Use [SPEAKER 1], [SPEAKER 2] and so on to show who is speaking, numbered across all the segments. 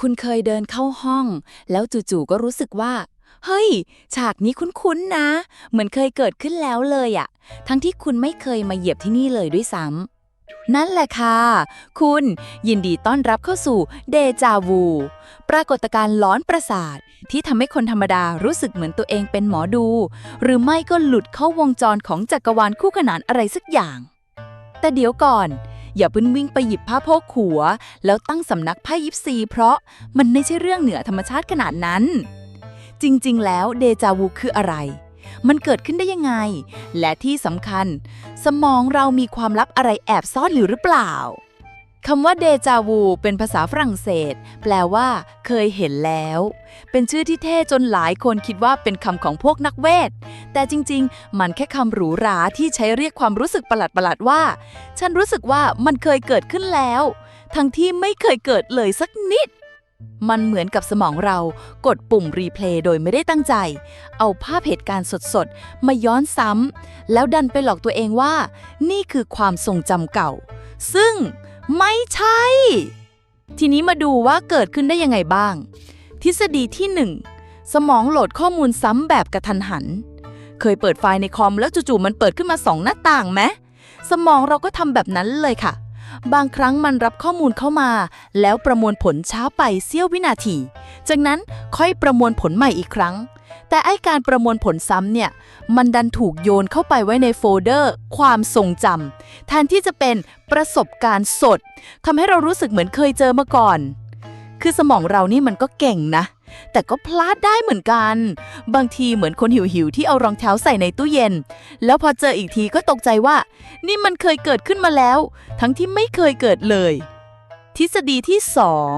[SPEAKER 1] คุณเคยเดินเข้าห้อง แล้วจู่ๆก็รู้สึกว่า เฮ้ย ฉากนี้คุ้นๆนะ เหมือนเคยเกิดขึ้นแล้วเลยอะทั้งที่คุณไม่เคยมาเหยียบที่นี่เลยด้วยซ้ำนั่นแหละค่ะ คุณยินดีต้อนรับเข้าสู่เดจาวู ปรากฏการณ์ล้อนประสาท ที่ทำให้คนธรรมดารู้สึกเหมือนตัวเองเป็นหมอดู หรือไม่ก็หลุดเข้าวงจรของจักรวาลคู่ขนานอะไรสักอย่าง แต่เดี๋ยวก่อน อย่าเพิ่งวิ่งไปหยิบผ้าโพกหัว แล้วตั้งสำนักไพ่ยิปซี เพราะมันไม่ใช่เรื่องเหนือธรรมชาติขนาดนั้น จริง ๆ แล้วเดจาวูคืออะไร มันเกิดขึ้นได้ยังไง และที่สำคัญ สมองเรามีความลับอะไรแอบซ่อนอยู่หรือเปล่า คำว่าเดจาวูเป็นภาษาฝรั่งเศส แปลว่า เคยเห็นแล้ว เป็นชื่อที่เท่จนหลายคนคิดว่าเป็นคำของพวกนักเวท แต่จริง ๆ มันแค่คำหรูหราที่ใช้เรียกความรู้สึกประหลาดๆว่า ฉันรู้สึกว่ามันเคยเกิดขึ้นแล้ว ทั้งที่ไม่เคยเกิดเลยสักนิด มันเหมือนกับสมองเรากดปุ่มรีเพลย์โดยไม่ได้ตั้งใจ เอาภาพเหตุการณ์สดๆ มาย้อนซ้ำแล้วดันไปหลอกตัวเองว่า นี่คือความทรงจำเก่า ซึ่ง ไม่ใช่ ทีนี้มาดูว่าเกิดขึ้นได้ยังไงบ้าง ทฤษฎีที่ 1 สมองโหลดข้อมูลซ้ำแบบกระทันหัน เคยเปิดไฟล์ในคอมแล้วจู่ๆมันเปิดขึ้นมาสองหน้าต่างไหมสมองเราก็ทำแบบนั้นเลยค่ะ บางครั้งมันรับข้อมูลเข้ามา แล้วประมวลผลช้าไปเสี้ยววินาที จากนั้นค่อยประมวลผลใหม่อีกครั้ง แต่ไอการประมวลผลซ้ำเนี่ย มันดันถูกโยนเข้าไปไว้ในโฟลเดอร์ ความทรงจำแทนที่จะเป็นประสบการณ์สดทำให้เรารู้สึกเหมือนเคยเจอมาก่อน คือสมองเรานี่มันก็เก่งนะ แต่ก็พลาดได้เหมือนกัน บางทีเหมือนคนหิวๆที่เอารองเท้าใส่ในตู้เย็น แล้วพอเจออีกทีก็ตกใจว่า นี่มันเคยเกิดขึ้นมาแล้ว ทั้งที่ไม่เคยเกิดเลย ทฤษฎีที่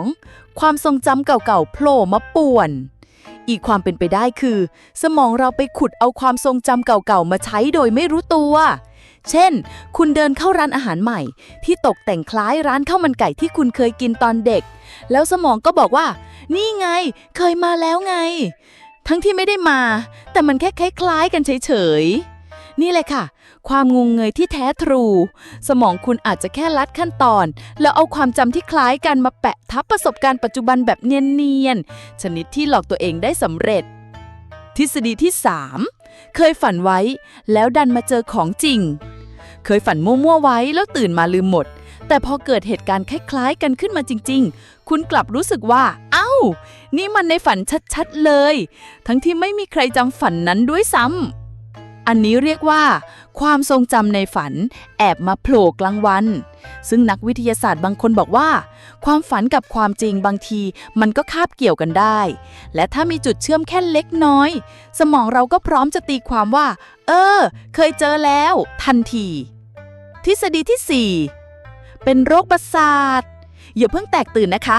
[SPEAKER 1] 2 ความทรงจำเก่าๆโผล่มาป่วน อีกความเป็นไปได้คือ สมองเราไปขุดเอาความทรงจำเก่าๆ มาใช้โดยไม่รู้ตัว เช่น คุณเดินเข้าร้านอาหารใหม่ ที่ตกแต่งคล้ายร้านข้าวมันไก่ที่คุณเคยกินตอนเด็ก แล้วสมองก็บอกว่า นี่ไง เคยมาแล้วไง ทั้งที่ไม่ได้มา แต่มันแค่คล้ายๆกันเฉยๆ นี่เลยค่ะ ความงงเงยที่แท้ทรู สมองคุณอาจจะแค่ลัดขั้นตอน แล้วเอาความจำที่คล้ายกันมาแปะทับประสบการณ์ปัจจุบันแบบเนียนๆ ชนิดที่หลอกตัวเองได้สำเร็จ ทฤษฎีที่ 3 เคยฝันไว้แล้วดันมาเจอของจริง เคยฝันมั่วๆไว้แล้วตื่นมาลืมหมด แต่พอเกิดเหตุการณ์คล้ายๆ กันขึ้นมาจริง ๆ คุณกลับรู้สึกว่า เอ้า นี่มันในฝันชัดๆเลย ทั้งที่ไม่มีใครจำฝันนั้นด้วยซ้ำ อันนี้เรียกว่า ความทรงจำในฝัน แอบมาโผล่กลางวัน ซึ่งนักวิทยาศาสตร์บางคนบอกว่า ความฝันกับความจริงบางทีมันก็คาบเกี่ยวกันได้ และถ้ามีจุดเชื่อมแค่เล็กน้อย สมองเราก็พร้อมจะตีความว่า เออ เคยเจอแล้ว ทันที ทฤษฎีที่ 4 เป็นโรคประสาท อย่าเพิ่งแตกตื่นนะคะ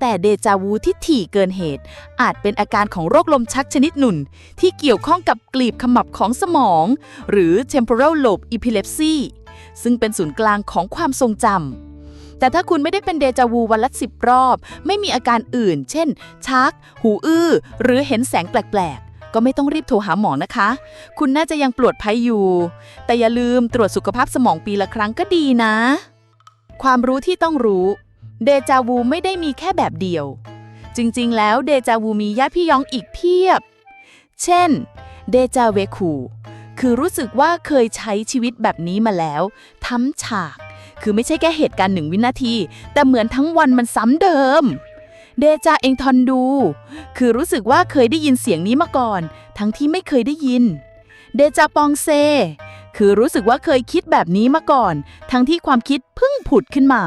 [SPEAKER 1] แต่เดจาวูที่ถี่เกินเหตุ อาจเป็นอาการของโรคลมชักชนิดหนุน ที่เกี่ยวข้องกับกลีบขมับของสมอง หรือ temporal lobe epilepsy ซึ่งเป็นศูนย์กลางของความทรงจำแต่ถ้าคุณไม่ได้เป็นเดจาวูวันละสิบรอบ ไม่มีอาการอื่น เช่น ชัก หูอื้อ หรือเห็นแสงแปลก ๆ ก็ไม่ต้องรีบโทรหาหมอนะคะ คุณน่าจะยังปลอดภัยอยู่ แต่อย่าลืมตรวจสุขภาพสมองปีละครั้งก็ดีนะ ความรู้ที่ต้องรู้ เดจาวูไม่ได้มีแค่แบบเดียว จริงๆ แล้วเดจาวูมีญาติพี่ยองอีกเพียบ เช่น เดจาเวคูคือรู้สึกว่าเคยใช้ชีวิตแบบนี้มาแล้วทำฉาก คือไม่ใช่แค่เหตุการณ์หนึ่งวินาที แต่เหมือนทั้งวันมันซ้ำเดิม เดจาเองทอนดู คือรู้สึกว่าเคยได้ยินเสียงนี้มาก่อน ทั้งที่ไม่เคยได้ยิน เดจาปองเซ คือรู้สึกว่าเคยคิดแบบนี้มาก่อน ทั้งที่ความคิดเพิ่งผุดขึ้นมา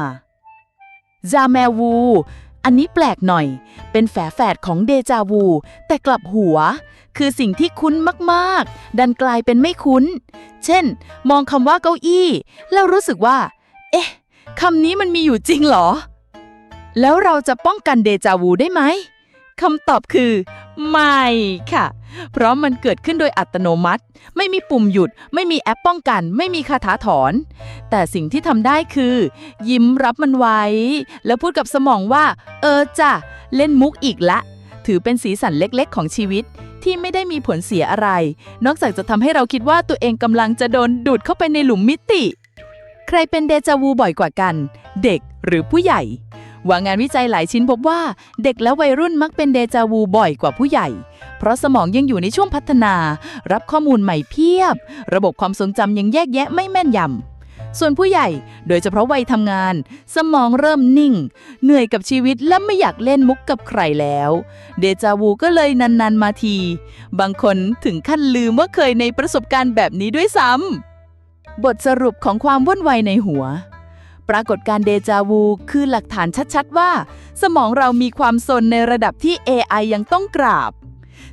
[SPEAKER 1] จาแมวู อันนี้แปลกหน่อย เป็นแฝแฝดของเดจาวู แต่กลับหัว คือสิ่งที่คุ้นมากๆ ดันกลายเป็นไม่คุ้น เช่น มองคำว่าเก้าอี้ แล้วรู้สึกว่า เอ๊ะคำนี้มันมีอยู่จริงเหรอ แล้วเราจะป้องกันเดจาวูได้ไหมคำตอบคือ ไม่ค่ะ เพราะมันเกิดขึ้นโดยอัตโนมัติ ไม่มีปุ่มหยุด ไม่มีแอปป้องกัน ไม่มีคาถาถอน แต่สิ่งที่ทำได้คือ ยิ้มรับมันไว้ แล้วพูดกับสมองว่า เออจ้ะ เล่นมุกอีกละ ถือเป็นสีสันเล็กๆ ของชีวิต ที่ไม่ได้มีผลเสียอะไร นอกจากจะทำให้เราคิดว่าตัวเองกำลังจะโดนดูดเข้าไปในหลุมมิติ ใครเป็นเดจาวูบ่อยกว่ากัน เด็กหรือผู้ใหญ่
[SPEAKER 2] ว่างานวิจัยหลายชิ้นพบว่าเด็กและวัยรุ่นมักเป็นเดจาวูบ่อยกว่าผู้ใหญ่ เพราะสมองยังอยู่ในช่วงพัฒนา รับข้อมูลใหม่เพียบ ระบบความทรงจำยังแยกแยะไม่แม่นยำส่วนผู้ใหญ่ โดยเฉพาะวัยทำงาน สมองเริ่มนิ่ง เหนื่อยกับชีวิตและไม่อยากเล่นมุกกับใครแล้ว เดจาวูก็เลยนานๆมาที บางคนถึงขั้นลืมว่าเคยในประสบการณ์แบบนี้ด้วยซ้ำบทสรุปของความวุ่นวายในหัว ปรากฏการเดจาวู คือหลักฐานชัดๆว่า สมองเรามีความสนในระดับที่ AI ยังต้องกราบ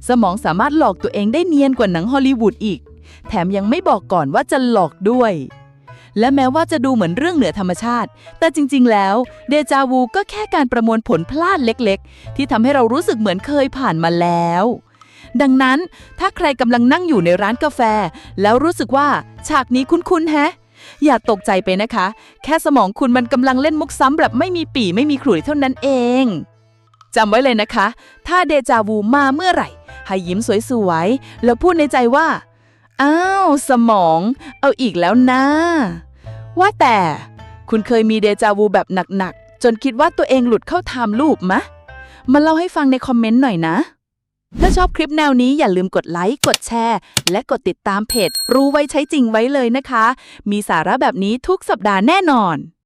[SPEAKER 2] สมองสามารถหลอกตัวเองได้เนียนกว่าหนังฮอลลีวูดอีก แถมยังไม่บอกก่อนว่าจะหลอกด้วย และแม้ว่าจะดูเหมือนเรื่องเหนือธรรมชาติ แต่จริงๆ แล้วเดจาวูก็แค่การประมวลผลพลาดเล็กๆ ที่ทำให้เรารู้สึกเหมือนเคยผ่านมาแล้วดังนั้นถ้าใครกำลังนั่งอยู่ในร้านกาแฟ แล้วรู้สึกว่า ฉากนี้คุ้นๆแฮะ อย่าตกใจไปนะคะ แค่สมองคุณมันกำลังเล่นมุกซ้ำแบบไม่มีปีไม่มีขลุ่ยเท่านั้นเองจำไว้เลยนะคะ ถ้าเดจาวูมาเมื่อไหร่ ให้ยิ้มสวยๆ แล้วพูดในใจว่า อ้าว สมอง เอาอีกแล้วนะ ว่าแต่ คุณเคยมีเดจาวูแบบหนักๆ จนคิดว่าตัวเองหลุดเข้าไทม์ลูปมะ มาเล่าให้ฟังในคอมเมนต์หน่อยนะ ถ้าชอบคลิปแนวนี้อย่าลืมกดไลค์ กดแชร์ และกดติดตามเพจ รู้ไว้ใช้จริงไว้เลยนะคะ มีสาระแบบนี้ทุกสัปดาห์แน่นอน